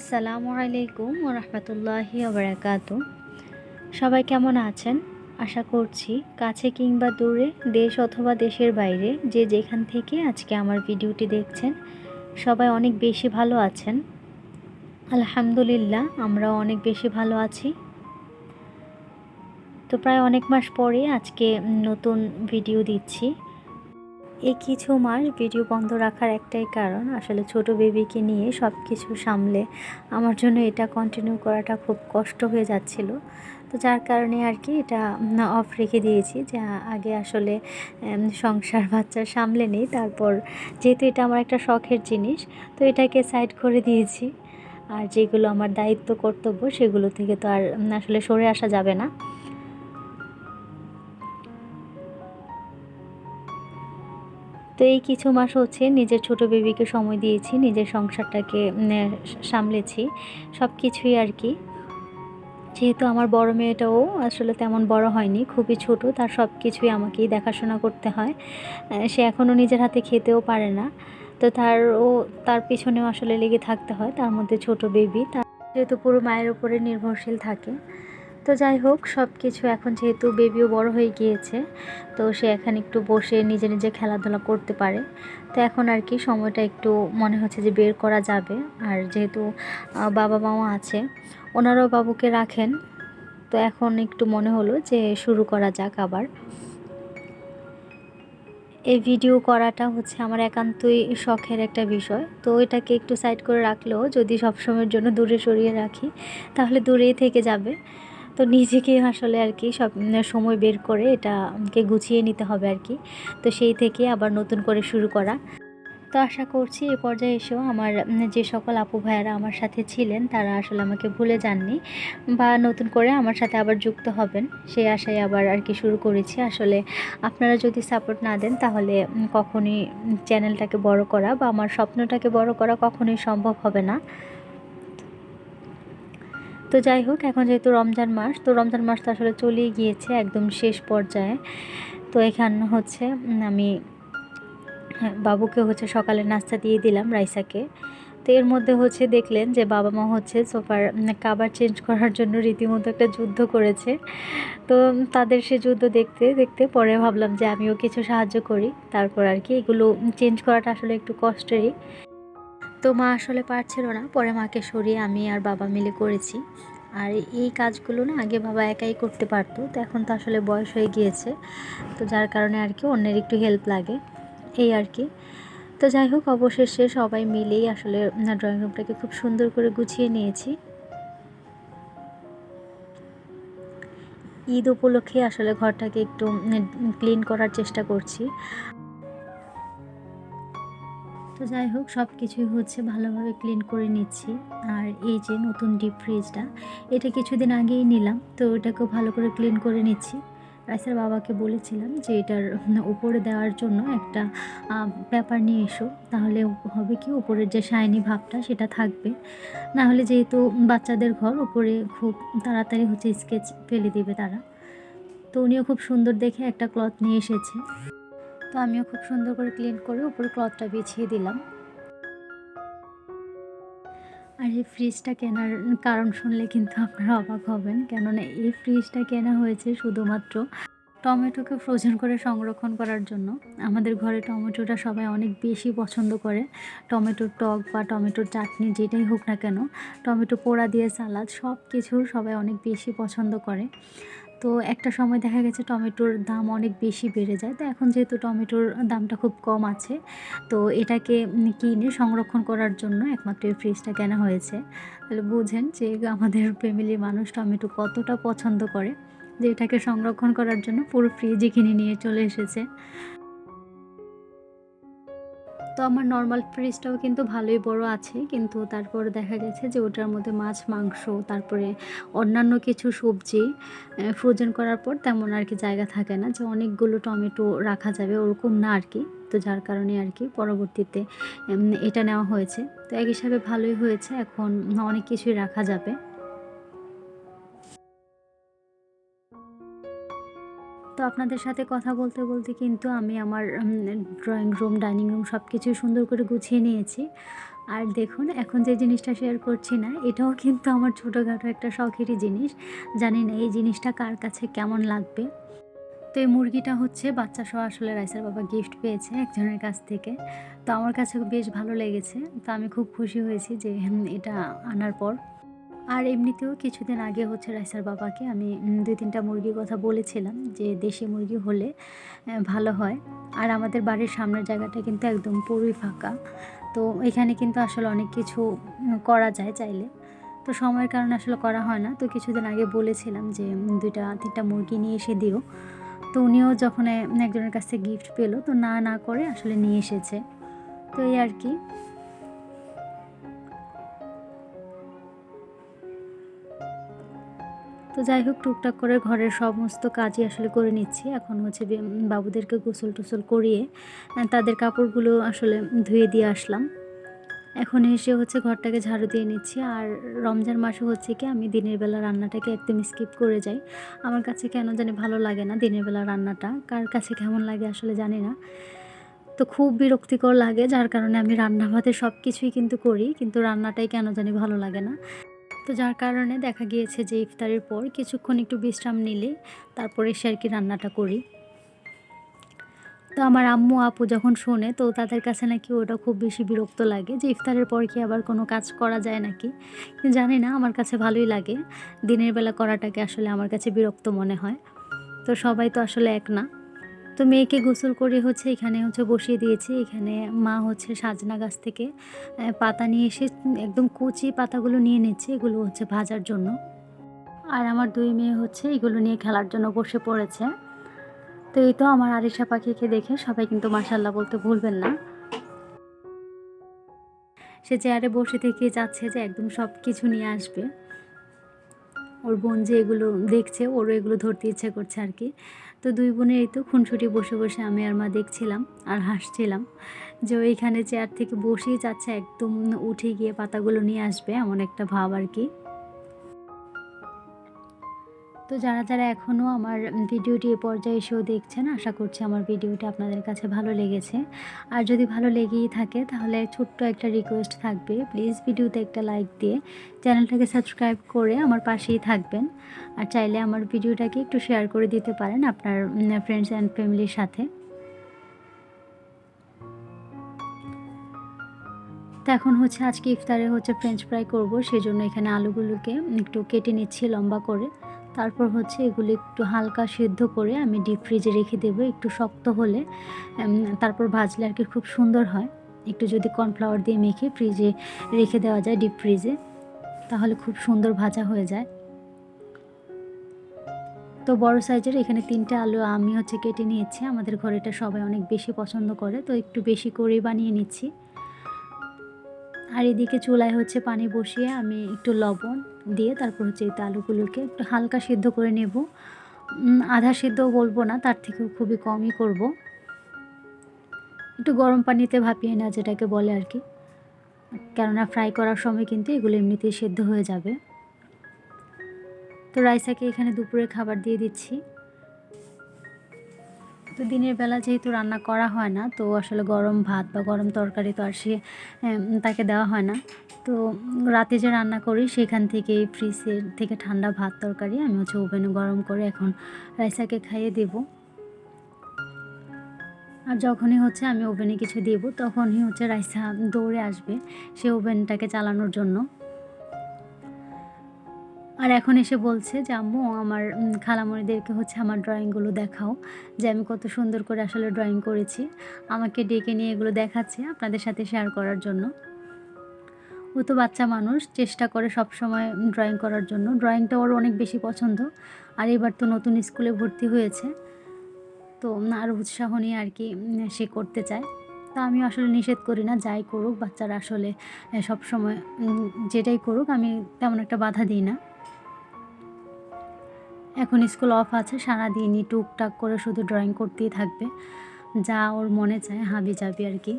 আসসালামু আলাইকুম রহমতুল্লাহি আবরাকাত সবাই কেমন আছেন? আশা করছি কাছে কিংবা দূরে, দেশ অথবা দেশের বাইরে, যে যেখান থেকে আজকে আমার ভিডিওটি দেখছেন, সবাই অনেক বেশি ভালো আছেন। আলহামদুলিল্লাহ আমরা অনেক বেশি ভালো আছি। তো প্রায় অনেক মাস পরে আজকে নতুন ভিডিও দিচ্ছি। এই কিছু মাস ভিডিও বন্ধ রাখার একটাই কারণ, আসলে ছোট বেবিকে নিয়ে সব কিছু সামলে আমার জন্য এটা কন্টিনিউ করাটা খুব কষ্ট হয়ে যাচ্ছিল। তো যার কারণে আর কি এটা অফ রেখে দিয়েছি যে, আগে আসলে সংসার বাচ্চা সামলে নেই, তারপর যেহেতু এটা আমার একটা শখের জিনিস, তো এটাকে সাইড করে দিয়েছি। আর যেগুলো আমার দায়িত্ব কর্তব্য সেগুলো থেকে তো আর আসলে সরে আসা যাবে না। তো এই কিছু মাস হচ্ছে নিজের ছোট বেবিকে সময় দিয়েছি, নিজের সংসারটাকে সামলেছি সব কিছুই আর কি। যেহেতু আমার বড় মেয়েটাও আসলে তেমন বড় হয়নি, খুবই ছোট, তার সব কিছুই আমাকেই দেখাশোনা করতে হয়। সে এখনও নিজের হাতে খেতেও পারে না। তো তার ও তার পিছনেও আসলে লেগে থাকতে হয়, তার মধ্যে ছোট বেবি, তার যেহেতু পুরো মায়ের উপরে নির্ভরশীল থাকে। তো যাই হোক সব কিছু এখন যেহেতু বেবিও বড় হয়ে গিয়েছে, তো সে এখন একটু বসে নিজে নিজে খেলাধুলা করতে পারে। তো এখন আর কি সময়টা একটু মনে হচ্ছে যে বের করা যাবে। আর যেহেতু বাবা মাও আছে, ওনারাও বাবুকে রাখেন। তো এখন একটু মনে হলো যে শুরু করা যাক আবার। এই ভিডিও করাটা হচ্ছে আমার একান্তই শখের একটা বিষয়। তো এটাকে একটু সাইড করে রাখলেও যদি সবসময়ের জন্য দূরে সরিয়ে রাখি, তাহলে দূরেই থেকে যাবে। তো নিজেকে আসলে আর কি সব সময় বের করে এটাকে গুছিয়ে নিতে হবে আর কি। তো সেই থেকে আবার নতুন করে শুরু করা। তো আশা করছি এ পর্যায়ে এসেও আমার যে সকল আপু ভাইয়ারা আমার সাথে ছিলেন, তারা আসলে আমাকে ভুলে যাননি বা নতুন করে আমার সাথে আবার যুক্ত হবেন। সেই আশায় আবার আর কি শুরু করেছি। আসলে আপনারা যদি সাপোর্ট না দেন, তাহলে কখনই চ্যানেলটাকে বড় করা বা আমার স্বপ্নটাকে বড় করা কখনোই সম্ভব হবে না। তো যাই হোক এখন যেহেতু রমজান মাস তো রমজান মাস তো আসলে চলেই গিয়েছে একদম শেষ পর্যায়ে। তো এখান হচ্ছে আমি হ্যাঁ, বাবুকে হচ্ছে সকালে নাস্তা দিয়ে দিলাম রাইসাকে। তো এর মধ্যে হচ্ছে দেখলেন যে বাবা মা হচ্ছে সোফার কাবার চেঞ্জ করার জন্য রীতিমতো একটা যুদ্ধ করেছে। তো তাদের সে যুদ্ধ দেখতে দেখতে পরে ভাবলাম যে আমিও কিছু সাহায্য করি। তারপর আর কি এগুলো চেঞ্জ করাটা আসলে একটু কষ্টেরই। তো মা আসলে পারছিল না। পরে মাকে সরিয়ে আমি আর বাবা মিলে করেছি। আর এই কাজগুলো না আগে বাবা একাই করতে পারতো। তো এখন তো আসলে বয়স হয়ে গিয়েছে। তো যার কারণে আর কি অন্যের একটু হেল্প লাগে। এই আর কি। তো যাই হোক, অবশেষে সবাই মিলেই আসলে ড্রয়িং রুমটাকে খুব সুন্দর করে গুছিয়ে নিয়েছি। ঈদ উপলক্ষে আসলে ঘরটাকে একটু ক্লিন করার চেষ্টা করছি। তো যাই হোক সব কিছুই হচ্ছে ভালোভাবে ক্লিন করে নিচ্ছি। আর এই যে নতুন ডিপ ফ্রিজটা এটা কিছুদিন আগেই নিলাম, তো এটাকেও ভালো করে ক্লিন করে নিচ্ছি। রাইসের বাবাকে বলেছিলাম যে এটার উপরে দেওয়ার জন্য একটা পেপার নিয়ে এসো। তাহলে হবে কি, উপরের যে শাইনি ভাবটা, সেটা থাকবে। না হলে যেহেতু বাচ্চাদের ঘর, উপরে খুব তাড়াতাড়ি হচ্ছে স্কেচ ফেলে দিবে তারা। তো উনিও খুব সুন্দর দেখে একটা ক্লথ নিয়ে এসেছে। তো আমিও খুব সুন্দর করে ক্লিন করে উপরে ক্লথটা বিছিয়ে দিলাম। আর এই ফ্রিজটা কেনার কারণ শুনলে কিন্তু আপনারা অবাক হবেন, কেননা এই ফ্রিজটা কেনা হয়েছে শুধুমাত্র টমেটোকে ফ্রোজেন করে সংরক্ষণ করার জন্য। আমাদের ঘরে টমেটোটা সবাই অনেক বেশি পছন্দ করে। টমেটোর টক বা টমেটোর চাটনি যেটাই হোক না কেন, টমেটো পোড়া দিয়ে সালাদ সব কিছু সবাই অনেক বেশি পছন্দ করে। তো একটা সময় দেখা গেছে টমেটোর দাম অনেক বেশি বেড়ে যায়। তো এখন যেহেতু টমেটোর দামটা খুব কম আছে, তো এটাকে কিনে সংরক্ষণ করার জন্য একমাত্র এই ফ্রিজটা কেনা হয়েছে। তাহলে বুঝেন যে আমাদের ফ্যামিলির মানুষ টমেটো কতটা পছন্দ করে যে এটাকে সংরক্ষণ করার জন্য পুরো ফ্রিজই কিনে নিয়ে চলে এসেছে। তো আমার নর্মাল ফ্রিজটাও কিন্তু ভালোই বড় আছে। কিন্তু তারপর দেখা গেছে যে ওটার মধ্যে মাছ, মাংস, তারপরে অন্যান্য কিছু সবজি ফ্রোজেন করার পর তেমন আর কি জায়গা থাকে না যে অনেকগুলো টমেটো রাখা যাবে, ওরকম না আর কি। তো যার কারণে আর কি পরবর্তীতে এটা নেওয়া হয়েছে। তো এক হিসাবে ভালোই হয়েছে। এখন অনেক কিছুই রাখা যাবে। তো আপনাদের সাথে কথা বলতে বলতে কিন্তু আমি আমার ড্রয়িং রুম ডাইনিং রুম সব কিছুই সুন্দর করে গুছিয়ে নিয়েছি। আর দেখুন, এখন যে জিনিসটা শেয়ার করছি না, এটাও কিন্তু আমার ছোটোখাটো একটা শখেরই জিনিস। জানি না এই জিনিসটা কার কাছে কেমন লাগবে? তো এই মুরগিটা হচ্ছে বাচ্চা সহ আসলে রাইসার বাবা গিফট পেয়েছে একজনের কাছ থেকে। তো আমার কাছে বেশ ভালো লেগেছে। তো আমি খুব খুশি হয়েছি যে এটা আনার পর। আর এমনিতেও কিছুদিন আগে হচ্ছে রাইসার বাবাকে আমি দুই তিনটা মুরগির কথা বলেছিলাম যে দেশি মুরগি হলে ভালো হয়। আর আমাদের বাড়ির সামনের জায়গাটা কিন্তু একদম পুরোই ফাঁকা। তো এখানে কিন্তু আসলে অনেক কিছু করা যায় চাইলে। তো সময়ের কারণে আসলে করা হয় না। তো কিছুদিন আগে বলেছিলাম যে দুইটা, তিনটা মুরগি নিয়ে এসে দিও। তো উনিও যখন একজনের কাছ গিফট পেল, তো না না করে আসলে নিয়ে এসেছে। তো এই আর কি। তো যাই হোক, টুকটাক করে ঘরের সমস্ত কাজই আসলে করে নিচ্ছি। এখন হচ্ছে বাবুদেরকে গোসল টোসল করিয়ে তাদের কাপড়গুলো আসলে ধুয়ে দিয়ে আসলাম। এখন এসে হচ্ছে ঘরটাকে ঝাড়ু দিয়ে নিচ্ছি। আর রমজান মাসে হচ্ছে কি, আমি দিনের বেলা রান্নাটাকে একদম স্কিপ করে যাই। আমার কাছে কেন জানি ভালো লাগে না দিনের বেলা রান্নাটা। কার কাছে কেমন লাগে আসলে জানি না। তো খুব বিরক্তিকর লাগে, যার কারণে আমি রান্না ভাতে সব কিছুই কিন্তু করি, কিন্তু রান্নাটাই কেন জানি ভালো লাগে না। তো যার কারণে দেখা গিয়েছে যে ইফতারের পর কিছুক্ষণ একটু বিশ্রাম নিলে তারপরে এসে আর কি রান্নাটা করি। তো আমার আম্মু, আপু যখন শোনে তো তাদের কাছে নাকি ওটা খুব বেশি বিরক্ত লাগে যে ইফতারের পর কি আবার কোনো কাজ করা যায় নাকি? জানি না, আমার কাছে ভালোই লাগে। দিনের বেলা করাটাকে আসলে আমার কাছে বিরক্ত মনে হয়। তো সবাই তো আসলে এক না। তো মেয়েকে গোসল করে হচ্ছে এখানে হচ্ছে বসিয়ে দিয়েছি। এখানে মা হচ্ছে সাজনা গাছ থেকে পাতা নিয়ে এসে একদম কচি পাতাগুলো নিয়ে নিচ্ছে, এগুলো হচ্ছে ভাজার জন্য। আর আমার দুই মেয়ে হচ্ছে এগুলো নিয়ে খেলার জন্য বসে পড়েছে। তো এই তো আমার আরিশা পাখিকে দেখে সবাই কিন্তু মাসাল্লাহ বলতে ভুলবেন না। সে চেয়ারে বসে থেকে যাচ্ছে যে একদম সব কিছু নিয়ে আসবে। ওর বোন যে এগুলো দেখছে, ওরও এগুলো ধরতে ইচ্ছে করছে আর কি। তো দুই বোনের এই তো খুনসুটি বসে বসে আমি আর মা দেখছিলাম আর হাসছিলাম যে ওইখানে চেয়ার থেকে বসেই যাচ্ছে, একদম উঠে গিয়ে পাতাগুলো নিয়ে আসবে, এমন একটা ভাব আর কি। তো যারা যারা এখনও আমার ভিডিওটি এ পর্যায়ে এসেও দেখছেন, আশা করছি আমার ভিডিওটি আপনাদের কাছে ভালো লেগেছে। আর যদি ভালো লেগেই থাকে, তাহলে ছোট্ট একটা রিকোয়েস্ট থাকবে। প্লিজ ভিডিওতে একটা লাইক দিয়ে চ্যানেলটাকে সাবস্ক্রাইব করে আমার পাশেই থাকবেন। আর চাইলে আমার ভিডিওটাকে একটু শেয়ার করে দিতে পারেন আপনার ফ্রেন্ডস অ্যান্ড ফ্যামিলির সাথে। তো এখন হচ্ছে, আজকে ইফতারে হচ্ছে ফ্রেঞ্চ ফ্রাই করব। সেই জন্য এখানে আলুগুলোকে একটু কেটে নিচ্ছি লম্বা করে। তারপর হচ্ছে এগুলো একটু হালকা সেদ্ধ করে আমি ডিপ ফ্রিজে রেখে দেবো, একটু শক্ত হলে তারপর ভাজলে আর কি খুব সুন্দর হয়। একটু যদি কর্নফ্লাওয়ার দিয়ে মেখে ফ্রিজে রেখে দেওয়া যায় ডিপ ফ্রিজে তাহলে খুব সুন্দর ভাজা হয়ে যায়। তো বড় সাইজের এখানে তিনটে আলু আমি হচ্ছে কেটে নিয়েছি, আমাদের ঘরে এটা সবাই অনেক বেশি পছন্দ করে, তো একটু বেশি করেই বানিয়ে নিচ্ছি। আর এদিকে চুলায় হচ্ছে পানি বসিয়ে আমি একটু লবণ দিয়ে তারপর হচ্ছে এই আলুগুলোকে একটু হালকা সিদ্ধ করে নেব। আধা সিদ্ধ বলব না, তার থেকেও খুবই কমই করব। একটু গরম পানিতে ভাপিয়ে না যেটাকে বলে আর কি। কেননা ফ্রাই করার সময় কিন্তু এগুলো এমনিতেই সেদ্ধ হয়ে যাবে। তো রাইসাকে এখানে দুপুরে খাবার দিয়ে দিচ্ছি। তো দিনের বেলা যেহেতু রান্না করা হয় না, তো আসলে গরম ভাত বা গরম তরকারি তো আর সে তাকে দেওয়া হয় না। তো রাতে যে রান্না করি, সেখান থেকে ফ্রিজের থেকে ঠান্ডা ভাত তরকারি, আমি হচ্ছে ওভেনে গরম করে এখন রাইসাকে খাইয়ে দেব। আর যখনই হচ্ছে আমি ওভেনে কিছু দেব, তখনই হচ্ছে রাইসা দৌড়ে আসবে সে ওভেনটাকে চালানোর জন্য। আর এখন এসে বলছে যে, আম্মু, আমার খালামণিদেরকে হচ্ছে আমার ড্রয়িংগুলো দেখাও, যে আমি কত সুন্দর করে আসলে ড্রয়িং করেছি। আমাকে ডেকে নিয়ে এগুলো দেখাচ্ছে আপনাদের সাথে শেয়ার করার জন্য। ও তো বাচ্চা মানুষ, চেষ্টা করে সব সময় ড্রয়িং করার জন্য। ড্রয়িংটা ওর অনেক বেশি পছন্দ। আর এবার তো নতুন স্কুলে ভর্তি হয়েছে। তো আর উৎসাহ নিয়ে আর কি সে করতে চায়। তা আমি আসলে নিষেধ করি না, যাই করুক, বাচ্চারা আসলে সব সময় যেটাই করুক, আমি তেমন একটা বাধা দিই না। এখন স্কুল অফ আছে সারাদিনই টুকটাক করে শুধু ড্রয়িং করতেই থাকবে। যা ওর মনে চায় হাবি যাবি আর কি।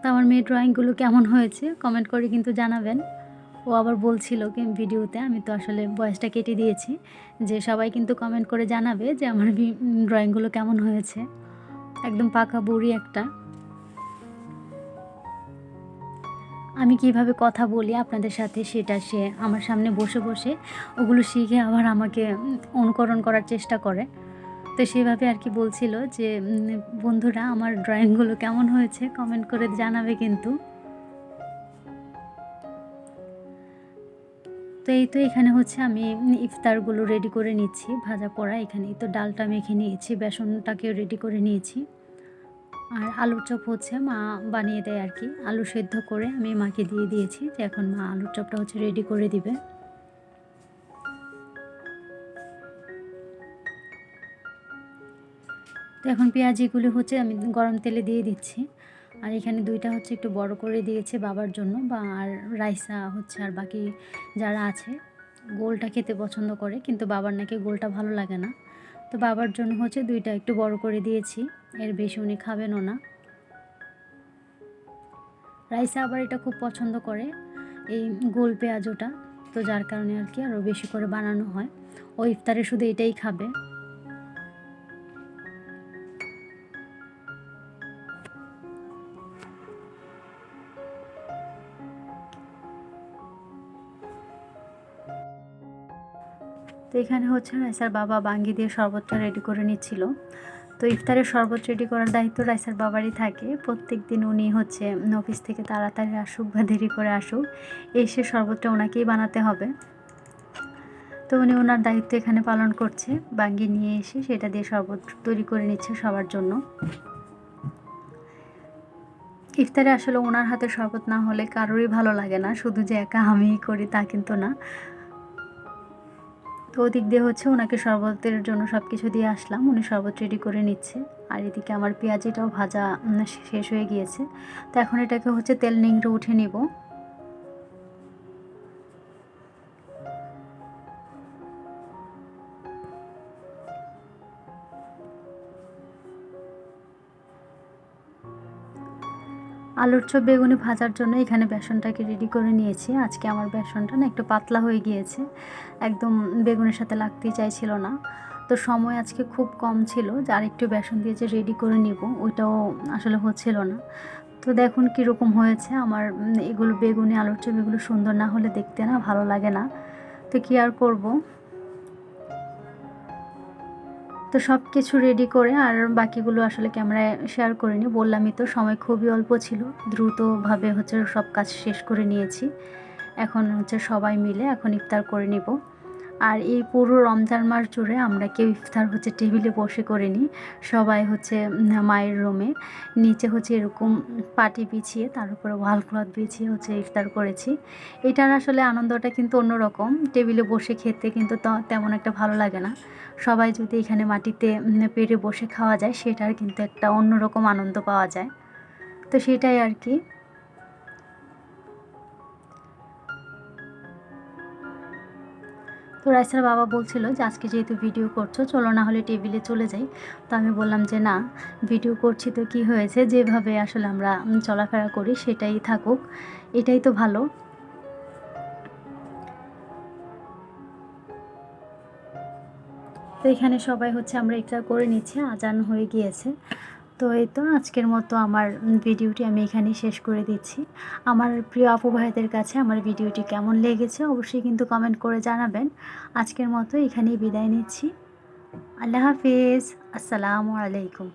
তো আমার মেয়ের ড্রয়িংগুলো কেমন হয়েছে কমেন্ট করে কিন্তু জানাবেন। ও আবার বলছিল ভিডিওতে, আমি তো আসলে বয়সটা কেটে দিয়েছি, যে সবাই কিন্তু কমেন্ট করে জানাবে যে আমার ড্রয়িংগুলো কেমন হয়েছে। একদম পাকা বুড়ি একটা। আমি কীভাবে কথা বলি আপনাদের সাথে সেটা সে আমার সামনে বসে বসে ওগুলো শিখে আবার আমাকে অনুকরণ করার চেষ্টা করে। তো সেভাবে আর কি বলছিল যে বন্ধুরা, আমার ড্রয়িংগুলো কেমন হয়েছে কমেন্ট করে জানাবে কিন্তু। তো এই তো এখানে হচ্ছে আমি ইফতারগুলো রেডি করে নিচ্ছি, ভাজা পোড়া এখানে তো ডালটা মেখে নিয়েছি, বেসনটাকেও রেডি করে নিয়েছি। আর আলুর চপ হচ্ছে মা বানিয়ে দেয় আর কি। আলু সেদ্ধ করে আমি মাকে দিয়ে দিয়েছি যে, এখন মা আলুর চপটা হচ্ছে রেডি করে দিবে। তো এখন পেঁয়াজিগুলো হচ্ছে আমি গরম তেলে দিয়ে দিচ্ছি। আর এখানে দুইটা হচ্ছে একটু বড় করে দিয়েছে বাবার জন্য বা আর রাইসা হচ্ছে আর বাকি যারা আছে, গোলটা খেতে পছন্দ করে কিন্তু বাবার নাকি গোলটা ভালো লাগে না। তো বাবার জন্য হচ্ছে দুইটা একটু বড় করে দিয়েছি, এর বেশি উনি খাবেনও না। রাইসা আবার এটা খুব পছন্দ করে, এই গোল পেঁয়াজটা তো যার কারণে আর কি আরও বেশি করে বানানো হয়। ও ইফতারে শুধু এটাই খাবে। এখানে হচ্ছে রাইসার বাবা বাঙ্গি দিয়ে শরবতটা রেডি করে নিচ্ছিল। তো ইফতারের শরবত রেডি করার দায়িত্ব রাইসার বাবারই থাকে। প্রত্যেক দিন উনি হচ্ছে অফিস থেকে তাড়াতাড়ি আসুক বা দেরি করে আসুক, এসে শরবতটা ওনাকেই বানাতে হবে। তো উনি ওনার দায়িত্ব এখানে পালন করছে, বাঙ্গি নিয়ে এসে সেটা দিয়ে শরবত তৈরি করে নিচ্ছে সবার জন্য। ইফতারে আসলে ওনার হাতে শরবত না হলে কারোরই ভালো লাগে না, শুধু যে একা আমিই করি তা কিন্তু না। তো ওদিক দিয়ে হচ্ছে ওনাকে শরবতের জন্য সব কিছু দিয়ে আসলাম। উনি শরবত রেডি করে নিচ্ছে। আর এদিকে আমার পেঁয়াজিটাও ভাজা শেষ হয়ে গিয়েছে। তো এখন এটাকে হচ্ছে তেল নিংড়ে উঠে নিব। আলুর চপ, বেগুনি ভাজার জন্য এখানে বেসনটাকে রেডি করে নিয়েছি। আজকে আমার বেসনটা না একটু পাতলা হয়ে গিয়েছে। একদম বেগুনের সাথে লাগতেই চাইছিল না। তো সময় আজকে খুব কম ছিল যে আরেকটু বেসন দিয়ে যে রেডি করে নিব, ওইটাও আসলে হচ্ছিল না। তো দেখুন কীরকম হয়েছে, আমার এগুলো বেগুনি, আলুর চপ এগুলো সুন্দর না হলে দেখতে না ভালো লাগে না। তো কী আর করব? তো সব কিছু রেডি করে আর বাকিগুলো আসলে ক্যামেরায় শেয়ার করিনি। বললামই তো, সময় খুবই অল্প ছিল। দ্রুতভাবে হচ্ছে সব কাজ শেষ করে নিয়েছি। এখন হচ্ছে সবাই মিলে এখন ইফতার করে নিব। আর এই পুরো রমজান মাস জুড়ে আমরা কেউ ইফতার হচ্ছে টেবিলে বসে করিনি। সবাই হচ্ছে মায়ের রুমে। নিচে হচ্ছে এরকম পাটি বিছিয়ে, তার উপরে ওয়াল ক্লথ বিছিয়ে হচ্ছে ইফতার করেছি। এটার আসলে আনন্দটা কিন্তু অন্যরকম। টেবিলে বসে খেতে কিন্তু তেমন একটা ভালো লাগে না। সবাই যদি এখানে মাটিতে পেরে বসে খাওয়া যায়, সেটার কিন্তু একটা অন্যরকম আনন্দ পাওয়া যায়। তো সেটাই আর কি। তো রাইসার বাবা বলছিল যে, আজকে যেহেতু ভিডিও করছ, চলো না হলে টেবিলে চলে যাই। তো আমি বললাম যে, না ভিডিও করছি তো কি হয়েছে? যেভাবে আসলে আমরা চলাফেরা করি, সেটাই থাকুক। এটাই তো ভালো। তো এখানে সবাই হচ্ছে আমরা ইফতার করে নিচ্ছি, আজান হয়ে গিয়েছে। তো এই তো আজকের মতো আমার ভিডিওটি আমি এখানেই শেষ করে দিচ্ছি। আমার প্রিয় আপু ভাইদের কাছে আমার ভিডিওটি কেমন লেগেছে অবশ্যই কিন্তু কমেন্ট করে জানাবেন। আজকের মতো এখানেই বিদায় নিচ্ছি। আল্লাহ হাফিজ। আসসালামু আলাইকুম।